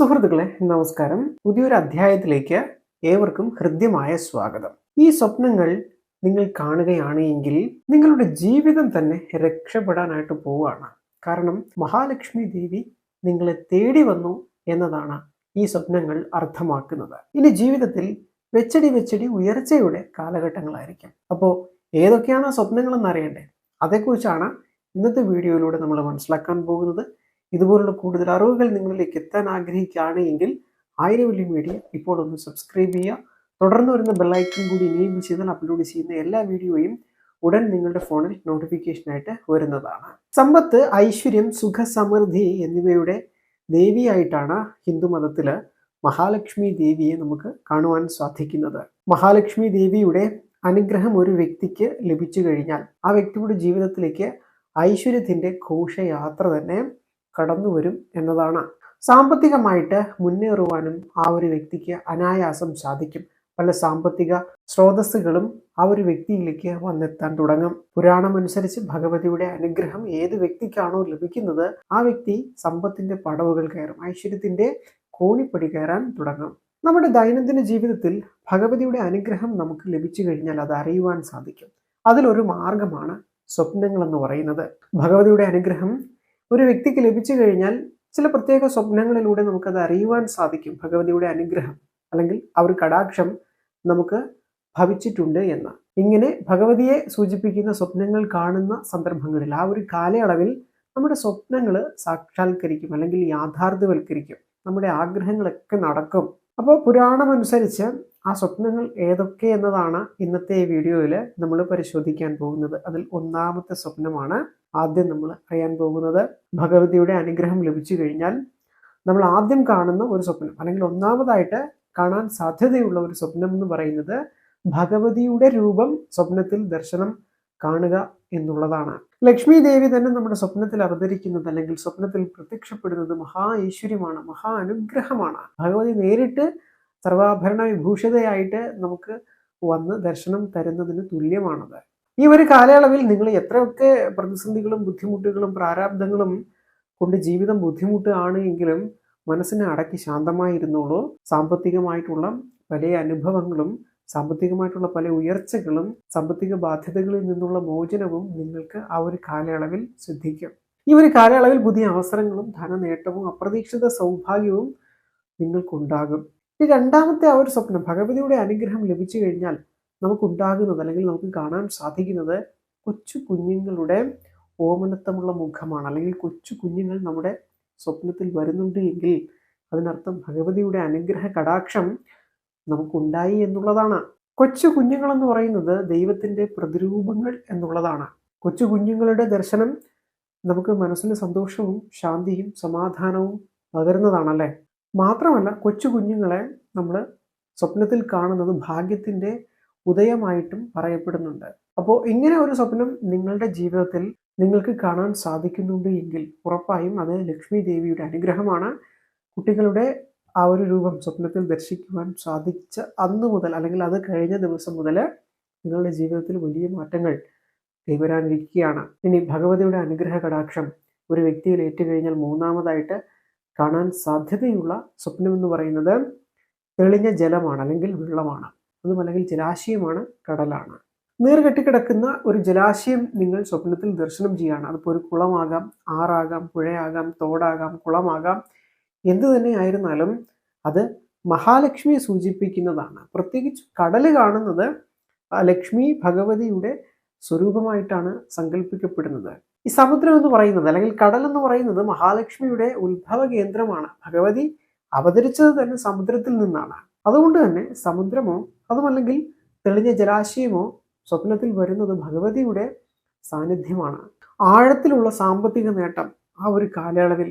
സുഹൃത്തുക്കളെ നമസ്കാരം. പുതിയൊരു അധ്യായത്തിലേക്ക് ഏവർക്കും ഹൃദ്യമായ സ്വാഗതം. ഈ സ്വപ്നങ്ങൾ നിങ്ങൾ കാണുകയാണ് എങ്കിൽ നിങ്ങളുടെ ജീവിതം തന്നെ രക്ഷപ്പെടാനായിട്ട് പോവുകയാണ്. കാരണം മഹാലക്ഷ്മി ദേവി നിങ്ങളെ തേടി വന്നു എന്നതാണ് ഈ സ്വപ്നങ്ങൾ അർത്ഥമാക്കുന്നത്. ഇനി ജീവിതത്തിൽ വെച്ചടി വെച്ചടി ഉയർച്ചയുടെ കാലഘട്ടങ്ങളായിരിക്കും. അപ്പോൾ ഏതൊക്കെയാണ് ആ സ്വപ്നങ്ങളെന്ന് അറിയണ്ടേ? അതേക്കുറിച്ചാണ് ഇന്നത്തെ വീഡിയോയിലൂടെ നമ്മൾ മനസ്സിലാക്കാൻ പോകുന്നത്. ഇതുപോലുള്ള കൂടുതൽ അറിവുകൾ നിങ്ങളിലേക്ക് എത്താൻ ആഗ്രഹിക്കുകയാണ് എങ്കിൽ ആയിരവല്ലി മീഡിയ ഇപ്പോൾ ഒന്ന് സബ്സ്ക്രൈബ് ചെയ്യുക. തുടർന്ന് വരുന്ന ബെല്ലൈക്കൺ കൂടി എനേബിൾ ചെയ്താൽ അപ്ലോഡ് ചെയ്യുന്ന എല്ലാ വീഡിയോയും ഉടൻ നിങ്ങളുടെ ഫോണിൽ നോട്ടിഫിക്കേഷനായിട്ട് വരുന്നതാണ്. സമ്പത്ത് ഐശ്വര്യം സുഖ സമൃദ്ധി എന്നിവയുടെ ദേവിയായിട്ടാണ് ഹിന്ദു മതത്തിൽ മഹാലക്ഷ്മി ദേവിയെ നമുക്ക് കാണുവാൻ സാധിക്കുന്നത്. മഹാലക്ഷ്മി ദേവിയുടെ അനുഗ്രഹം ഒരു വ്യക്തിക്ക് ലഭിച്ചു കഴിഞ്ഞാൽ ആ വ്യക്തിയുടെ ജീവിതത്തിലേക്ക് ഐശ്വര്യത്തിന്റെ ഘോഷയാത്ര തന്നെ കടന്നു വരും എന്നതാണ്. സാമ്പത്തികമായിട്ട് മുന്നേറുവാനും ആ ഒരു വ്യക്തിക്ക് അനായാസം സാധിക്കും. പല സാമ്പത്തിക സ്രോതസ്സുകളും ആ ഒരു വ്യക്തിയിലേക്ക് വന്നെത്താൻ തുടങ്ങും. പുരാണം അനുസരിച്ച് ഭഗവതിയുടെ അനുഗ്രഹം ഏത് വ്യക്തിക്കാണോ ലഭിക്കുന്നത് ആ വ്യക്തി സമ്പത്തിന്റെ പടവുകൾ കയറും ഐശ്വര്യത്തിന്റെ കോണിപ്പടി കയറാൻ തുടങ്ങും. നമ്മുടെ ദൈനംദിന ജീവിതത്തിൽ ഭഗവതിയുടെ അനുഗ്രഹം നമുക്ക് ലഭിച്ചു കഴിഞ്ഞാൽ അത് അറിയുവാൻ സാധിക്കും. അതിലൊരു മാർഗമാണ് സ്വപ്നങ്ങൾ എന്ന് പറയുന്നത്. ഭഗവതിയുടെ അനുഗ്രഹം ഒരു വ്യക്തിക്ക് ലഭിച്ചു കഴിഞ്ഞാൽ ചില പ്രത്യേക സ്വപ്നങ്ങളിലൂടെ നമുക്കത് അറിയുവാൻ സാധിക്കും. ഭഗവതിയുടെ അനുഗ്രഹം അല്ലെങ്കിൽ ആ ഒരു കടാക്ഷം നമുക്ക് ഭവിച്ചിട്ടുണ്ട് എന്ന്. ഇങ്ങനെ ഭഗവതിയെ സൂചിപ്പിക്കുന്ന സ്വപ്നങ്ങൾ കാണുന്ന സന്ദർഭങ്ങളിൽ ആ ഒരു കാലയളവിൽ നമ്മുടെ സ്വപ്നങ്ങൾ സാക്ഷാത്കരിക്കും അല്ലെങ്കിൽ യാഥാർത്ഥ്യവൽക്കരിക്കും. നമ്മുടെ ആഗ്രഹങ്ങളൊക്കെ നടക്കും. അപ്പോൾ പുരാണമനുസരിച്ച് ആ സ്വപ്നങ്ങൾ ഏതൊക്കെ എന്നതാണ് ഇന്നത്തെ വീഡിയോയിൽ നമ്മൾ പരിശോധിക്കാൻ പോകുന്നത്. അതിൽ ഒന്നാമത്തെ സ്വപ്നമാണ് ആദ്യം നമ്മൾ അറിയാൻ പോകുന്നത് ഭഗവതിയുടെ അനുഗ്രഹം ലഭിച്ചു കഴിഞ്ഞാൽ നമ്മൾ ആദ്യം കാണുന്ന ഒരു സ്വപ്നം അല്ലെങ്കിൽ ഒന്നാമതായിട്ട് കാണാൻ സാധ്യതയുള്ള ഒരു സ്വപ്നം എന്ന് പറയുന്നത് ഭഗവതിയുടെ രൂപം സ്വപ്നത്തിൽ ദർശനം കാണുക എന്നുള്ളതാണ്. ലക്ഷ്മി ദേവി തന്നെ നമ്മുടെ സ്വപ്നത്തിൽ അവതരിക്കുന്നത് അല്ലെങ്കിൽ സ്വപ്നത്തിൽ പ്രത്യക്ഷപ്പെടുന്നത് മഹാ ഐശ്വര്യമാണ് മഹാ അനുഗ്രഹമാണ്. ഭഗവതി നേരിട്ട് സർവാഭരണ വിഭൂഷിതയായിട്ട് നമുക്ക് വന്ന് ദർശനം തരുന്നതിന് തുല്യമാണത്. ഈ ഒരു കാലയളവിൽ നിങ്ങൾ എത്രയൊക്കെ പ്രതിസന്ധികളും ബുദ്ധിമുട്ടുകളും പ്രാരാബ്ദങ്ങളും കൊണ്ട് ജീവിതം ബുദ്ധിമുട്ടാണ് എങ്കിലും മനസ്സിനെ അടക്കി ശാന്തമായിരുന്നോളൂ സാമ്പത്തികമായിട്ടുള്ള പല അനുഭവങ്ങളും സാമ്പത്തികമായിട്ടുള്ള പല ഉയർച്ചകളും സാമ്പത്തിക ബാധ്യതകളിൽ നിന്നുള്ള മോചനവും നിങ്ങൾക്ക് ആ ഒരു കാലയളവിൽ സിദ്ധിക്കും. ഈ ഒരു കാലയളവിൽ പുതിയ അവസരങ്ങളും ധനനേട്ടവും അപ്രതീക്ഷിത സൗഭാഗ്യവും നിങ്ങൾക്കുണ്ടാകും. ഈ രണ്ടാമത്തെ ആ ഒരു സ്വപ്നം ഭഗവതിയുടെ അനുഗ്രഹം ലഭിച്ചു കഴിഞ്ഞാൽ നമുക്കുണ്ടാകുന്നത് അല്ലെങ്കിൽ നമുക്ക് കാണാൻ സാധിക്കുന്നത് കൊച്ചു കുഞ്ഞുങ്ങളുടെ ഓമനത്തമുള്ള മുഖമാണ്. അല്ലെങ്കിൽ കൊച്ചു കുഞ്ഞുങ്ങൾ നമ്മുടെ സ്വപ്നത്തിൽ വരുന്നുണ്ട് എങ്കിൽ അതിനർത്ഥം ഭഗവതിയുടെ അനുഗ്രഹ കടാക്ഷം നമുക്കുണ്ടായി എന്നുള്ളതാണ്. കൊച്ചു കുഞ്ഞുങ്ങൾ എന്ന് പറയുന്നത് ദൈവത്തിന്റെ പ്രതിരൂപങ്ങൾ എന്നുള്ളതാണ്. കൊച്ചു കുഞ്ഞുങ്ങളുടെ ദർശനം നമുക്ക് മനസ്സിന് സന്തോഷവും ശാന്തിയും സമാധാനവും പകരുന്നതാണല്ലേ? മാത്രമല്ല കൊച്ചു കുഞ്ഞുങ്ങളെ നമ്മൾ സ്വപ്നത്തിൽ കാണുന്നത് ഭാഗ്യത്തിന്റെ ഉദയമായിട്ടും പറയപ്പെടുന്നുണ്ട്. അപ്പോൾ ഇങ്ങനെ ഒരു സ്വപ്നം നിങ്ങളുടെ ജീവിതത്തിൽ നിങ്ങൾക്ക് കാണാൻ സാധിക്കുന്നുണ്ട് എങ്കിൽ ഉറപ്പായും അത് ലക്ഷ്മി ദേവിയുടെ അനുഗ്രഹമാണ്. കുട്ടികളുടെ ആ ഒരു രൂപം സ്വപ്നത്തിൽ ദർശിക്കുവാൻ സാധിച്ച അന്ന് മുതൽ അല്ലെങ്കിൽ അത് കഴിഞ്ഞ ദിവസം മുതൽ നിങ്ങളുടെ ജീവിതത്തിൽ വലിയ മാറ്റങ്ങൾ കൈവരാനിരിക്കുകയാണ്. ഇനി ഭഗവതിയുടെ അനുഗ്രഹ കടാക്ഷം ഒരു വ്യക്തിയിൽ ഏറ്റുകഴിഞ്ഞാൽ മൂന്നാമതായിട്ട് കാണാൻ സാധ്യതയുള്ള സ്വപ്നം എന്ന് പറയുന്നത് തെളിഞ്ഞ ജലമാണ് അല്ലെങ്കിൽ വെള്ളമാണ്. അതും അല്ലെങ്കിൽ ജലാശയമാണ് കടലാണ്. നീർ കെട്ടിക്കിടക്കുന്ന ഒരു ജലാശയം നിങ്ങൾ സ്വപ്നത്തിൽ ദർശനം ചെയ്യുകയാണ്. അതിപ്പോൾ ഒരു കുളമാകാം ആറാകാം പുഴയാകാം തോടാകാം കുളമാകാം. എന്തു തന്നെ ആയിരുന്നാലും അത് മഹാലക്ഷ്മിയെ സൂചിപ്പിക്കുന്നതാണ്. പ്രത്യേകിച്ച് കടൽ കാണുന്നത് ലക്ഷ്മി ഭഗവതിയുടെ സ്വരൂപമായിട്ടാണ് സങ്കല്പിക്കപ്പെടുന്നത് ഈ സമുദ്രം എന്ന് പറയുന്നത് അല്ലെങ്കിൽ കടൽ എന്ന് പറയുന്നത് മഹാലക്ഷ്മിയുടെ ഉത്ഭവ കേന്ദ്രമാണ്. ഭഗവതി അവതരിച്ചത് തന്നെ സമുദ്രത്തിൽ നിന്നാണ്. അതുകൊണ്ട് തന്നെ സമുദ്രമോ അതുമല്ലെങ്കിൽ തെളിഞ്ഞ ജലാശയമോ സ്വപ്നത്തിൽ വരുന്നത് ഭഗവതിയുടെ സാന്നിധ്യമാണ്. ആഴത്തിലുള്ള സാമ്പത്തിക നേട്ടം ആ ഒരു കാലയളവിൽ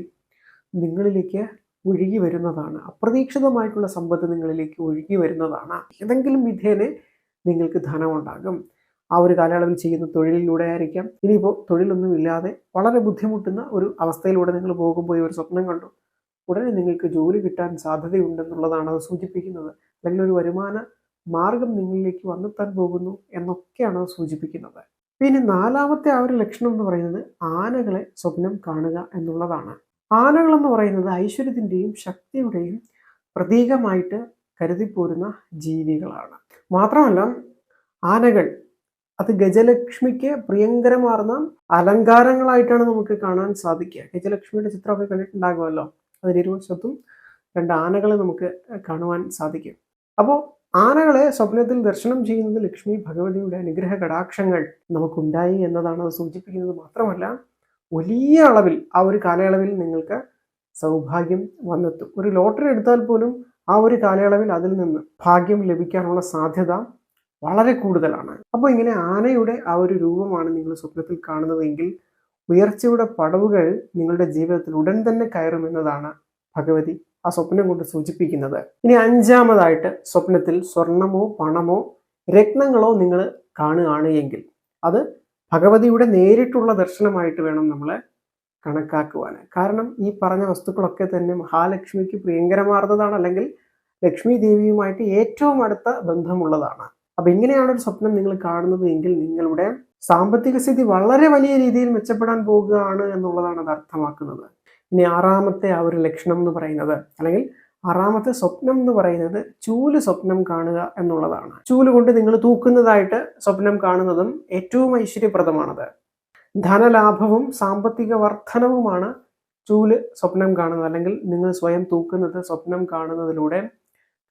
നിങ്ങളിലേക്ക് ഒഴുകി വരുന്നതാണ്. അപ്രതീക്ഷിതമായിട്ടുള്ള സമ്പത്ത് നിങ്ങളിലേക്ക് ഒഴുകി വരുന്നതാണ്. ഏതെങ്കിലും വിധേനെ നിങ്ങൾക്ക് ധനമുണ്ടാകും. ആ ഒരു കാലയളവിൽ ചെയ്യുന്ന തൊഴിലിലൂടെ ആയിരിക്കാം. ഇനിയിപ്പോൾ തൊഴിലൊന്നും ഇല്ലാതെ വളരെ ബുദ്ധിമുട്ടുന്ന ഒരു അവസ്ഥയിലൂടെ നിങ്ങൾ പോകുമ്പോൾ ഒരു സ്വപ്നം കണ്ടു. ഉടനെ നിങ്ങൾക്ക് ജോലി കിട്ടാൻ സാധ്യതയുണ്ടെന്നുള്ളതാണ് അത് സൂചിപ്പിക്കുന്നത്. അല്ലെങ്കിൽ ഒരു വരുമാന മാർഗം നിങ്ങളിലേക്ക് വന്നെത്താൻ പോകുന്നു എന്നൊക്കെയാണ് അത് സൂചിപ്പിക്കുന്നത്. പിന്നെ നാലാമത്തെ ആ ഒരു ലക്ഷണം എന്ന് പറയുന്നത് ആനകളെ സ്വപ്നം കാണുക എന്നുള്ളതാണ്. ആനകൾ എന്ന് പറയുന്നത് ഐശ്വര്യത്തിന്റെയും ശക്തിയുടെയും പ്രതീകമായിട്ട് കരുതിപ്പോരുന്ന ജീവികളാണ്. മാത്രമല്ല ആനകൾ അത് ഗജലക്ഷ്മിക്ക് പ്രിയങ്കരമാർന്ന അലങ്കാരങ്ങളായിട്ടാണ് നമുക്ക് കാണാൻ സാധിക്കുക. ഗജലക്ഷ്മിയുടെ ചിത്രമൊക്കെ കണ്ടിട്ടുണ്ടാകുമല്ലോ. അതിന് ഇരുവശത്തും രണ്ട് ആനകളെ നമുക്ക് കാണുവാൻ സാധിക്കും. അപ്പോൾ ആനകളെ സ്വപ്നത്തിൽ ദർശനം ചെയ്യുന്നത് ലക്ഷ്മി ഭഗവതിയുടെ അനുഗ്രഹ കടാക്ഷങ്ങൾ നമുക്കുണ്ടായി എന്നതാണ് അത് സൂചിപ്പിക്കുന്നത് മാത്രമല്ല വലിയ അളവിൽ ആ ഒരു കാലയളവിൽ നിങ്ങൾക്ക് സൗഭാഗ്യം വന്നെത്തും. ഒരു ലോട്ടറി എടുത്താൽ പോലും ആ ഒരു കാലയളവിൽ അതിൽ നിന്ന് ഭാഗ്യം ലഭിക്കാനുള്ള സാധ്യത വളരെ കൂടുതലാണ്. അപ്പോൾ ഇങ്ങനെ ആനയുടെ ആ ഒരു രൂപമാണ് നിങ്ങൾ സ്വപ്നത്തിൽ കാണുന്നതെങ്കിൽ ഉയർച്ചയുടെ പടവുകൾ നിങ്ങളുടെ ജീവിതത്തിൽ ഉടൻ തന്നെ കയറുമെന്നതാണ് ഭഗവതി ആ സ്വപ്നം കൊണ്ട് സൂചിപ്പിക്കുന്നത്. ഇനി അഞ്ചാമതായിട്ട് സ്വപ്നത്തിൽ സ്വർണമോ പണമോ രത്നങ്ങളോ നിങ്ങൾ കാണുകയാണ് എങ്കിൽ അത് ഭഗവതിയുടെ നേരിട്ടുള്ള ദർശനമായിട്ട് വേണം നമ്മൾ കണക്കാക്കുവാൻ. കാരണം ഈ പറഞ്ഞ വസ്തുക്കളൊക്കെ തന്നെ മഹാലക്ഷ്മിക്ക് പ്രിയങ്കരമാർന്നതാണ് അല്ലെങ്കിൽ ലക്ഷ്മി ദേവിയുമായിട്ട് ഏറ്റവും അടുത്ത ബന്ധമുള്ളതാണ്. അപ്പൊ ഇങ്ങനെയാണ് ഒരു സ്വപ്നം നിങ്ങൾ കാണുന്നത് എങ്കിൽ നിങ്ങളുടെ സാമ്പത്തിക സ്ഥിതി വളരെ വലിയ രീതിയിൽ മെച്ചപ്പെടാൻ പോകുകയാണ് എന്നുള്ളതാണ് അത് അർത്ഥമാക്കുന്നത്. ഇനി ആറാമത്തെ ആ ഒരു ലക്ഷണം എന്ന് പറയുന്നത് അല്ലെങ്കിൽ ആറാമത്തെ സ്വപ്നം എന്ന് പറയുന്നത് ചൂൽ സ്വപ്നം കാണുക എന്നുള്ളതാണ്. ചൂൽ കൊണ്ട് നിങ്ങൾ തൂക്കുന്നതായിട്ട് സ്വപ്നം കാണുന്നതും ഏറ്റവും ഐശ്വര്യപ്രദമാണത്. ധനലാഭവും സാമ്പത്തിക വർധനവുമാണ് ചൂൽ സ്വപ്നം കാണുന്നത് അല്ലെങ്കിൽ നിങ്ങൾ സ്വയം തൂക്കുന്നത് സ്വപ്നം കാണുന്നതിലൂടെ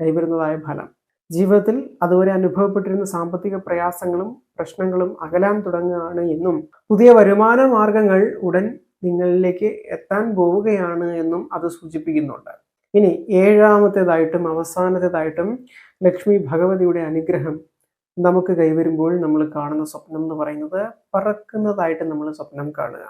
കൈവരുന്നതായ ഫലം. ജീവിതത്തിൽ അതുവരെ അനുഭവപ്പെട്ടിരുന്ന സാമ്പത്തിക പ്രയാസങ്ങളും പ്രശ്നങ്ങളും അകലാൻ തുടങ്ങുകയാണ് എന്നും പുതിയ വരുമാന മാർഗങ്ങൾ ഉടൻ നിങ്ങളിലേക്ക് എത്താൻ പോവുകയാണ് എന്നും അത് സൂചിപ്പിക്കുന്നുണ്ട്. ഇനി ഏഴാമത്തേതായിട്ടും അവസാനത്തേതായിട്ടും ലക്ഷ്മി ഭഗവതിയുടെ അനുഗ്രഹം നമുക്ക് കൈവരുമ്പോൾ നമ്മൾ കാണുന്ന സ്വപ്നം എന്ന് പറയുന്നത് പറക്കുന്നതായിട്ട് നമ്മൾ സ്വപ്നം കാണുക.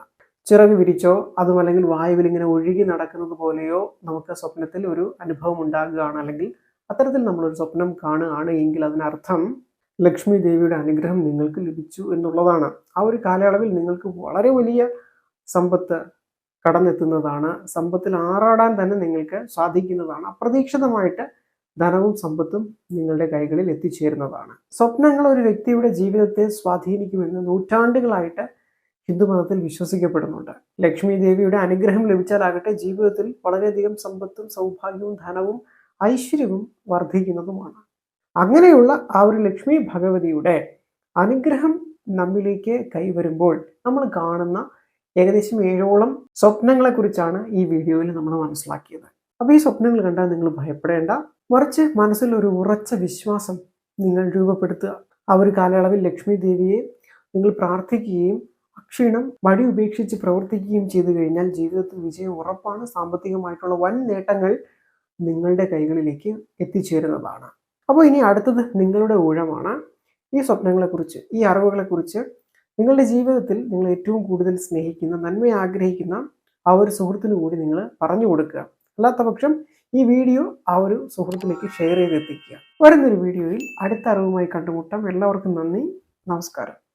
ചിറക് വിരിച്ചോ അതുമല്ലെങ്കിൽ വായുവിൽ ഇങ്ങനെ ഒഴുകി നടക്കുന്നത് പോലെയോ നമുക്ക് സ്വപ്നത്തിൽ ഒരു അനുഭവം ഉണ്ടാകുകയാണ് അല്ലെങ്കിൽ അത്തരത്തിൽ നമ്മളൊരു സ്വപ്നം കാണുകയാണ് എങ്കിൽ അതിനർത്ഥം ലക്ഷ്മി ദേവിയുടെ അനുഗ്രഹം നിങ്ങൾക്ക് ലഭിച്ചു എന്നുള്ളതാണ്. ആ ഒരു കാലയളവിൽ നിങ്ങൾക്ക് വളരെ വലിയ സമ്പത്ത് കടന്നെത്തുന്നതാണ്. സമ്പത്തിൽ ആറാടാൻ തന്നെ നിങ്ങൾക്ക് സാധിക്കുന്നതാണ്. അപ്രതീക്ഷിതമായിട്ട് ധനവും സമ്പത്തും നിങ്ങളുടെ കൈകളിൽ എത്തിച്ചേരുന്നതാണ്. സ്വപ്നങ്ങൾ ഒരു വ്യക്തിയുടെ ജീവിതത്തെ സ്വാധീനിക്കുമെന്ന് നൂറ്റാണ്ടുകളായിട്ട് ഹിന്ദുമതത്തിൽ വിശ്വസിക്കപ്പെടുന്നുണ്ട്. ലക്ഷ്മി ദേവിയുടെ അനുഗ്രഹം ലഭിച്ചാലാകട്ടെ ജീവിതത്തിൽ വളരെയധികം സമ്പത്തും സൗഭാഗ്യവും ധനവും ഐശ്വര്യവും വർദ്ധിക്കുന്നതുമാണ്. അങ്ങനെയുള്ള ആ ഒരു ലക്ഷ്മി ഭഗവതിയുടെ അനുഗ്രഹം നമ്മിലേക്ക് കൈവരുമ്പോൾ നമ്മൾ കാണുന്ന ഏകദേശം ഏഴോളം സ്വപ്നങ്ങളെക്കുറിച്ചാണ് ഈ വീഡിയോയിൽ നമ്മൾ മനസ്സിലാക്കിയത്. അപ്പോൾ ഈ സ്വപ്നങ്ങൾ കണ്ടാൽ നിങ്ങൾ ഭയപ്പെടേണ്ട. മറിച്ച് മനസ്സിൽ ഒരു ഉറച്ച വിശ്വാസം നിങ്ങൾ രൂപപ്പെടുത്തുക. ആ ഒരു കാലയളവിൽ ലക്ഷ്മി ദേവിയെ നിങ്ങൾ പ്രാർത്ഥിക്കുകയും അക്ഷീണം വഴി ഉപേക്ഷിച്ച് പ്രവർത്തിക്കുകയും ചെയ്തു കഴിഞ്ഞാൽ ജീവിതത്തിൽ വിജയം ഉറപ്പാണ്. സാമ്പത്തികമായിട്ടുള്ള വൻ നേട്ടങ്ങൾ നിങ്ങളുടെ കൈകളിലേക്ക് എത്തിച്ചേരുന്നതാണ്. അപ്പോൾ ഇനി അടുത്തത് നിങ്ങളുടെ ഊഴമാണ്. ഈ സ്വപ്നങ്ങളെക്കുറിച്ച് ഈ അറിവുകളെക്കുറിച്ച് നിങ്ങളുടെ ജീവിതത്തിൽ നിങ്ങൾ ഏറ്റവും കൂടുതൽ സ്നേഹിക്കുന്ന നന്മ ആഗ്രഹിക്കുന്ന ആ ഒരു സുഹൃത്തിന് കൂടി നിങ്ങൾ പറഞ്ഞു കൊടുക്കുക. അല്ലാത്ത പക്ഷം ഈ വീഡിയോ ആ ഒരു സുഹൃത്തിലേക്ക് ഷെയർ ചെയ്ത് എത്തിക്കുക വരുന്നൊരു വീഡിയോയിൽ അടുത്ത അറിവുമായി കണ്ടുമുട്ടാം. എല്ലാവർക്കും നന്ദി. നമസ്കാരം.